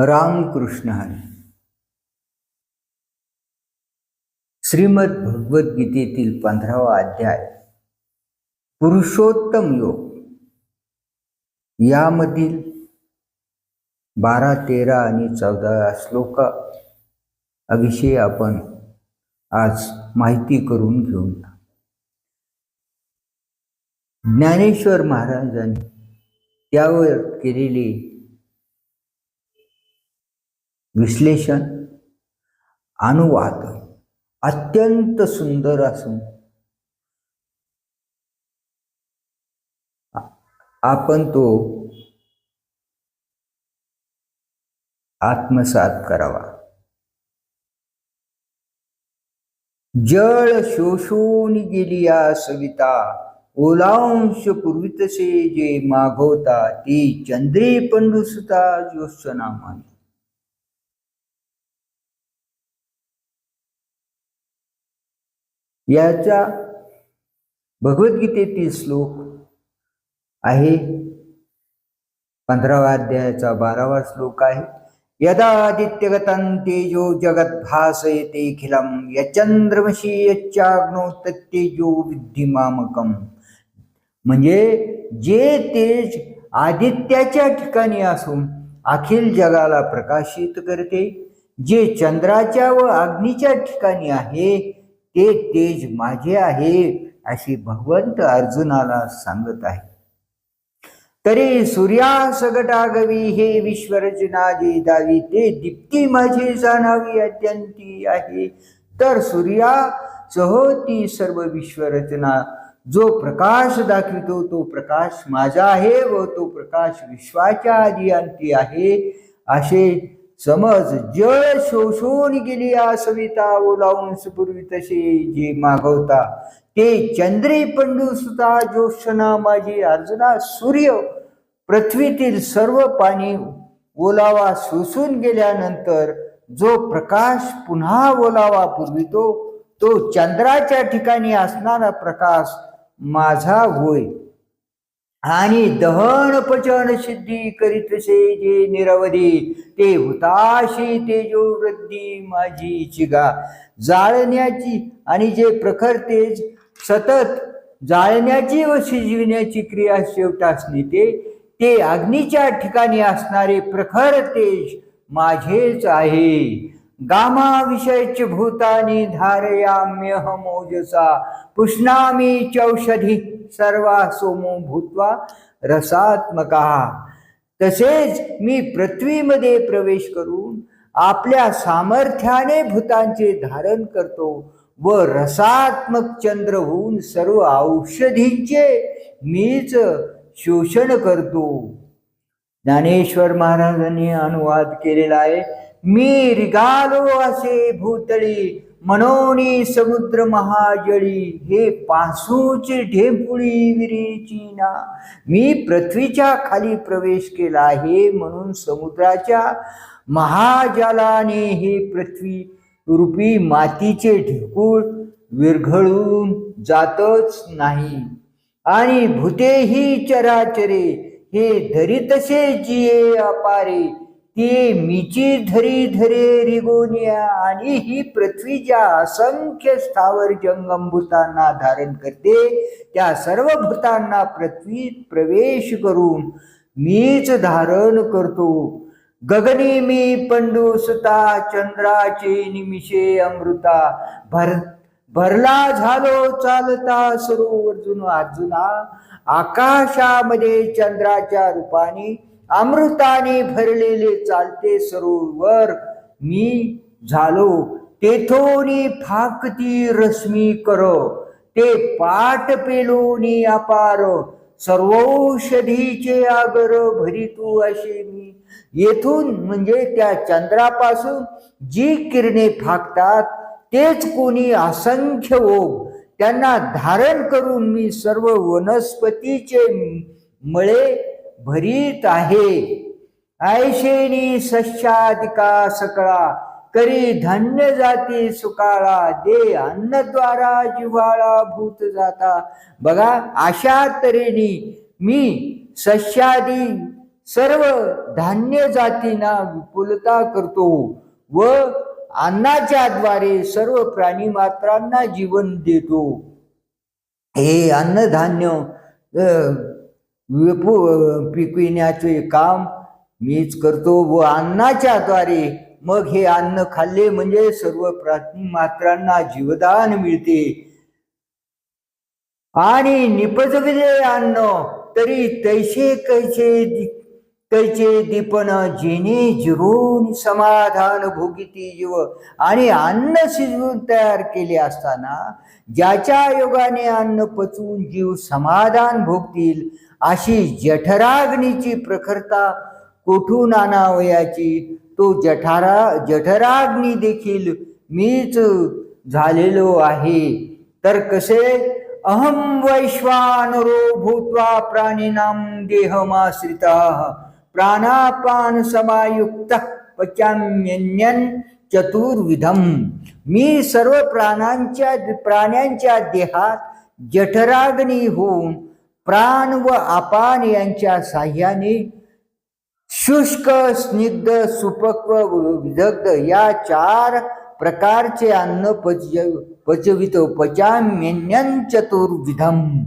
रामकृष्ण हरी. श्रीमद भगवद्गीतेतील पंधरावा अध्याय पुरुषोत्तम योग. यामधील बारा तेरा आणि चौदा श्लोक विषयी आपण आज माहिती करून घेऊया ज्ञानेश्वर महाराजांनी त्यावर केलेले विश्लेषण अनुवाद अत्यंत सुंदर असून आपण तो आत्मसात करावा. जळ शोषून गेली या सविता ओलांश पूर्वितसे जे मागवता ती चंद्रे पंडुसुता ज्योत्सना याचा भगवद्गीतेतील श्लोक आहे. पंधरावा अध्यायाचा बारावा श्लोक आहे. यदा आदित्यगतं तेजो जगत भासयते खिलम यचंद्रमशी यच्चाग्नो तत्तेजो विद्धिमामकम म्हणजे जे तेज आदित्याच्या ठिकाणी असून अखिल जगाला प्रकाशित करते जे चंद्राच्या व अग्नीच्या ठिकाणी आहे ते तेज माझे आहे अशी भगवंत अर्जुनाला सांगत आहे. तरी सूर्या सगटागवी हे विश्वरचना दावी ते दीप्ती माझी जाणावी अत्यंती आहे. तर सूर्या ती सर्व विश्वरचना जो प्रकाश दाखवितो तो प्रकाश माझा आहे व तो प्रकाश विश्वाच्या आधी अंती आहे. असे समज जळ शोषून गेली या सविता ओलावून सुपूर्वी तसे जे मागवता. ते चंद्री पंडू सुता जोशना माझी अर्जुना सूर्य पृथ्वीतील सर्व पाणी ओलावा शोषून गेल्यानंतर जो प्रकाश पुन्हा ओलावा पुरवितो तो चंद्राच्या ठिकाणी असणारा प्रकाश माझा होय. आणि दहन पचन सिद्धी करीतसे जे निरवधी. ते हुताशी तेजो वृद्धी माझी चिगा. जाळण्याची आणि जे प्रखर तेज सतत जाळण्याची व शिजविण्याची क्रिया शेवटास नेते ते अग्नीच्या ठिकाणी असणारे प्रखर तेज माझेच आहे. गामा विषयच भूतानी धारयाम्यह मोजसा पुष्णामी चौषधी सर्वा सोमो भूत्वा रसात्मका। तसेच मी पृथ्वीमध्ये प्रवेश करून आपल्या सामर्थ्याने भूतांचे धारण करतो व रसात्मक चंद्र होऊन सर्व औषधींचे मीच शोषण करतो। ज्ञानेश्वर महाराजांनी अनुवाद केलेला आहे मी रिगालो असे भूतळी मनोनी समुद्र महाजळी हे पासूची ढेपुळी विरीची ना मी पृथ्वीच्या खाली प्रवेश केला आहे म्हणून समुद्राच्या महाजालाने हे पृथ्वी रूपी मातीचे ढेकूळ विरघळून जातच नाही आणि भूतेही चराचरे हे धरितसे जिये अपारे ती मिची धरी धरे रिगोनिया आणि ही पृथ्वी ज्या असंख्य स्थावर जंगम भूतांना धारण करते त्या सर्व भूतांना पृथ्वीत प्रवेश करून मीच धारण करतो. गगनी मी पंडू सुता चंद्राचे निमिषे अमृता. भर भरला झालो चालता सरोवर जुनो अर्जुना. आकाशामध्ये चंद्राच्या रूपाने अमृताने भरलेले चालते सरोवर. मी झालो. तेथोनी फाकती रश्मी कर. ते पाट पेलोनी अपार. सर्वौषधीचे आगर भरितू असे मी. येथून म्हणजे त्या चंद्रापासून जी किरणे फाकतात तेच कोणी असंख्य ओघ. त्यांना धारण करून मी सर्व वनस्पतीचे मळे भरीत आहे. ऐशेनी सश्चादिका सकळा करी धन्य जाती सुकाळा दे अन्नद्वारा जिव्हाळा भूत जाता. बघा अशा तऱ्हेने मी सश्यादी सर्व धान्य जातींना विपुलता करतो व अन्नाच्या द्वारे सर्व प्राणी मात्रांना जीवन देतो. हे अन्नधान्य विपू पिकविण्याचे काम मीच करतो व अन्नाच्या द्वारे. मग हे अन्न खाल्ले म्हणजे सर्व प्राणी मात्रांना जीवदान मिळते. आणि निपजविले अन्न तरी तैसे कैसे दि- कैचे दीपन जेणे जिरून समाधान भोगिती जीव. आणि अन्न शिजवून तयार केले असताना ज्याच्या योगाने अन्न पचवून जीव समाधान भोगतील अशी जठराग्नीची प्रखरता कोठून आणावयाची तो जठारा जठराग्नी देखील मीच झालेलो आहे. तर कसे? अहम वैश्वानरो भूत्वा प्राणिनां देहमाश्रिता। प्राणापान समायुक्त पचाम्यन्यन चतुर्विधम। मी सर्व प्राणांच्या प्राण्यांच्या देहात जठराग्नी होऊन प्राण व अपान यांच्या साह्याने शुष्क स्निग्ध सुपक्व विदग्ध या चार प्रकारचे अन्न पच पचवितो. पचाम्यन्यन चतुर्विधम.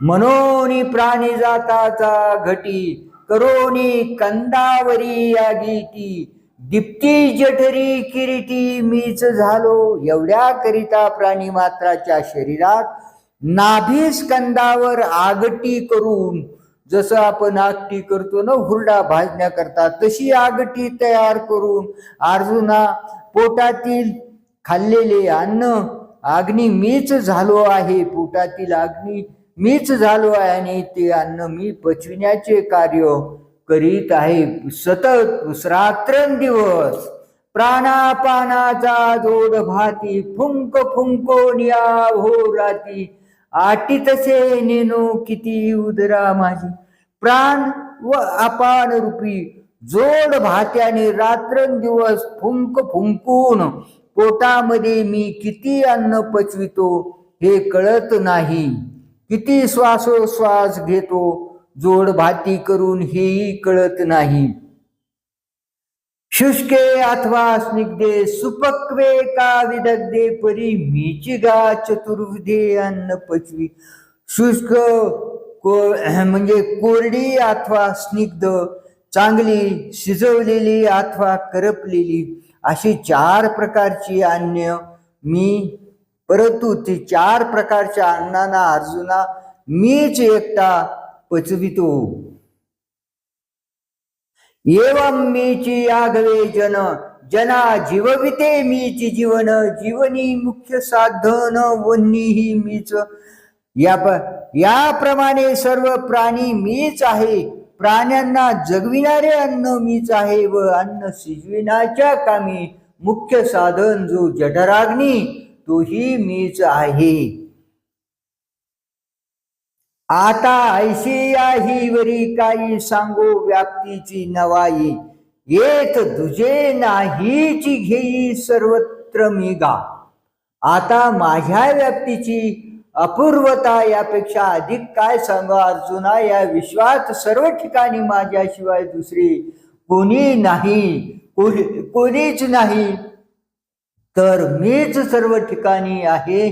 मनोनी प्राणी जाताचा घटी करोनी कंदावरी या गीती दीप्ती जठरी किरीटी मीच झालो. एवढ्या करिता प्राणी मात्राच्या शरीरात नाभी स्कंदावर आगटी करून जसं आपण आगटी करतो ना हुरडा भाजण्याकरता तशी आगटी तयार करून अर्जुना पोटातील खाल्लेले अन्न अग्नी मीच झालो आहे पोटातील अग्नी मीच झालो आहे आणि ते अन्न मी पचविण्याचे कार्य करीत आहे. सतत रात्रंदिवस प्राणापानाचा जोड भाती फुंक फुंकोनिया हो राती आटी तसे नेनो किती उदरा माझी. प्राण व अपान रूपी जोड भात्याने रात्रंदिवस फुंक फुंकून पोटामध्ये मी किती अन्न पचवितो हे कळत नाही. किती श्वासोश्वास घेतो जोड भाती करून हेही कळत नाही. शुष्के अथवा स्निग्धे सुपक्वे का विदग्धे परी मीचिगा चतुर्विधे अन्न पचवी. शुष्क को म्हणजे कोरडी अथवा स्निग्ध चांगली शिजवलेली अथवा करपलेली अशी चार प्रकारची अन्न मी परंतु ती चार प्रकारच्या अन्नाना अर्जुना मीच एकटा पचवितो. एवं मीची आघवे जन जना जीवविते मीची जीवन जीवनी मुख्य साधन वन्नीही मीच. या याप्रमाणे सर्व प्राणी मीच आहे. प्राण्यांना जगविणारे अन्न मीच आहे व अन्न शिजविण्याच्या कामी मुख्य साधन जो जठराग्नी तोही मीच आहे. आता ऐशी आहे वरी काही सांगू व्याप्तीची नवाई. येत दुजे नाहीची घेई सर्वत्र मी गा. आता माझ्या व्याप्तीची अपूर्वता यापेक्षा अधिक काय सांगा अर्जुना? या विश्वात सर्व ठिकाणी माझ्याशिवाय दुसरी कोणी नाही. कोणीच नाही. तर मीच सर्व ठिकाणी आहे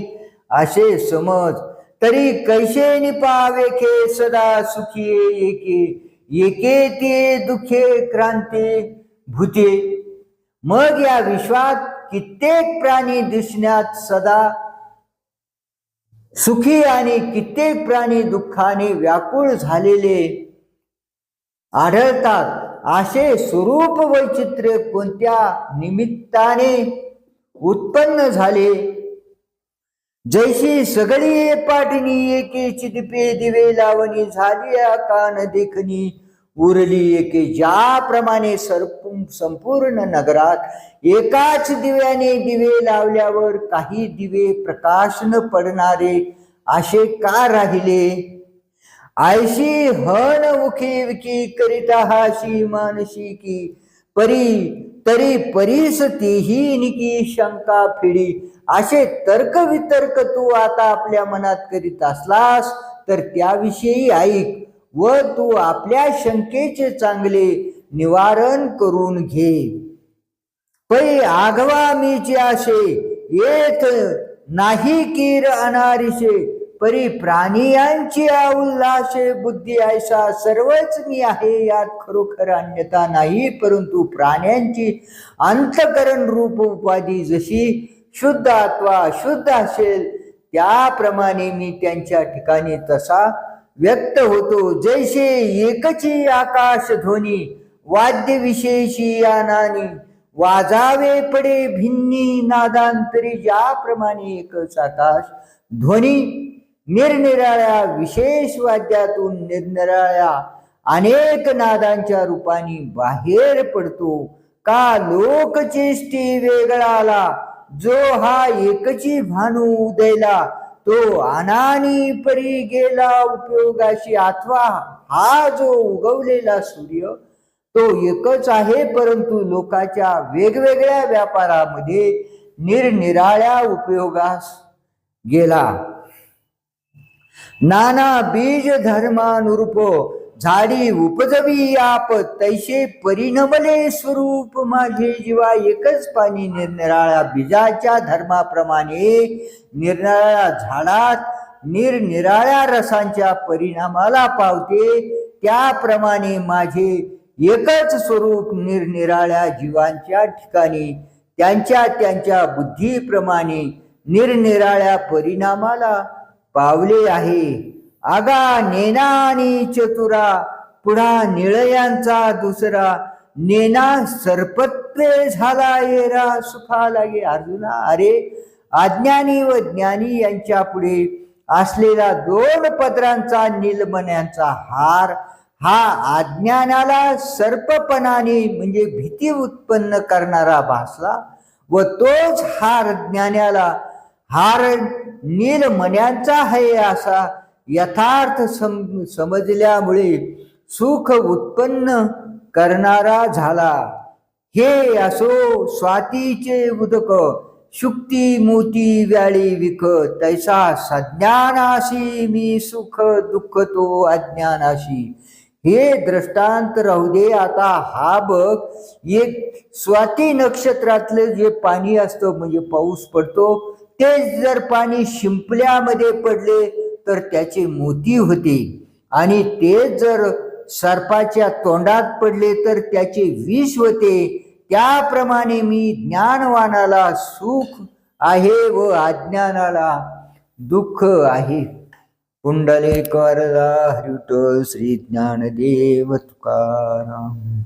असे समज तरी कैसे निपावे खे सदा सुखी एके एके ते दुखे क्रांती भूते. मग या विश्वात कित्येक प्राणी दिसण्यात सदा सुखी आणि कित्येक प्राणी दुःखाने व्याकुळ झालेले आढळतात. असे स्वरूप वैचित्र्य कोणत्या निमित्ताने उत्पन्न झाले? जैशी सगळी पाठणी एके चिदपे दिवे लावणी झाली कान देखणी उरली एके ज्याप्रमाणे संपूर्ण नगरात एकाच दिव्याने दिवे लावल्यावर काही दिवे प्रकाश न पडणारे असे का राहिले? आयशी हन उखी विकी करिता हाशी मानशी की परी तरी परीस तेही निकी शंका फिडी. असे तर्क वितर्क तू आता आपल्या मनात करीत असलास तर त्याविषयी ऐक व तू आपल्या शंकेचे चांगले निवारण करून घे. पै आघवा मीचे आशे येत नाही कीर अनारिशे परी प्राणियांची उल्हाशे बुद्धी ऐसा सर्वच मी आहे यात खरोखर अन्यता नाही परंतु प्राण्यांची अंतकरण रूप उपाधी जशी शुद्ध अथवा अशुद्ध असेल त्याप्रमाणे मी त्यांच्या ठिकाणी तसा व्यक्त होतो. जैसे एकची आकाश ध्वनी वाद्य विशेषी यानानी वाजावे पडे भिन्नी नादांतरी ज्याप्रमाणे एकच आकाश ध्वनी निरनिराळ्या विशेष वाद्यातून निरनिराळ्या अनेक नादांच्या रूपाने बाहेर पडतो. का लोकचेष्टी वेगळाला जो हा एकची भानू उदयला तो अनानी परी गेला उपयोगाशी अथवा हा जो उगवलेला सूर्य तो एकच आहे परंतु लोकाच्या वेगवेगळ्या व्यापारामध्ये निरनिराळ्या उपयोगास गेला. नाना बीज धर्मानुरूप झाडी उपजवी आप तैसे परिणमले स्वरूप माझे जीवा एकच पाणी निरनिराळ्या बीजाच्या धर्माप्रमाणे निरनिराळ्या झाडात निरनिराळ्या रसांच्या परिणामाला पावते. त्याप्रमाणे माझे एकच स्वरूप निरनिराळ्या जीवांच्या ठिकाणी त्यांच्या त्यांच्या बुद्धीप्रमाणे निरनिराळ्या परिणामाला पावले आहे. आगा नेना आणि चतुरा पुढा निळयांचा दुसरा नेना सर्पत्वे झाला येरा सुखा लागे अर्जुना. अरे अज्ञानी व ज्ञानी यांच्या पुढे असलेला दोन पदरांचा नीलमण्यांचा हार हा अज्ञानाला सर्पपणाने म्हणजे भीती उत्पन्न करणारा भासला व तोच हार ज्ञानाला हार नीलमण्यांचा आहे असा यथार्थ सम समजल्यामुळे सुख उत्पन्न करणारा झाला. हे असो स्वातीचे उदक शुक्ती मोती व्याळी विक तैसा सज्ञानाशी मी सुख दुःख तो अज्ञानाशी. हे दृष्टांत राहू दे आता हा बघ. एक स्वाती नक्षत्रातलं जे पाणी असतं म्हणजे पाऊस पडतो तेच जर पाणी शिंपल्यामध्ये पडले तर त्याचे मोती होते. आणि ते जर सर्पाच्या तोंडात पडले तर त्याचे विष होते. त्याप्रमाणे मी ज्ञानवानाला सुख आहे व अज्ञानाला दुःख आहे. कुंडले करदा हरिट श्री ज्ञानदेव तुकाराम.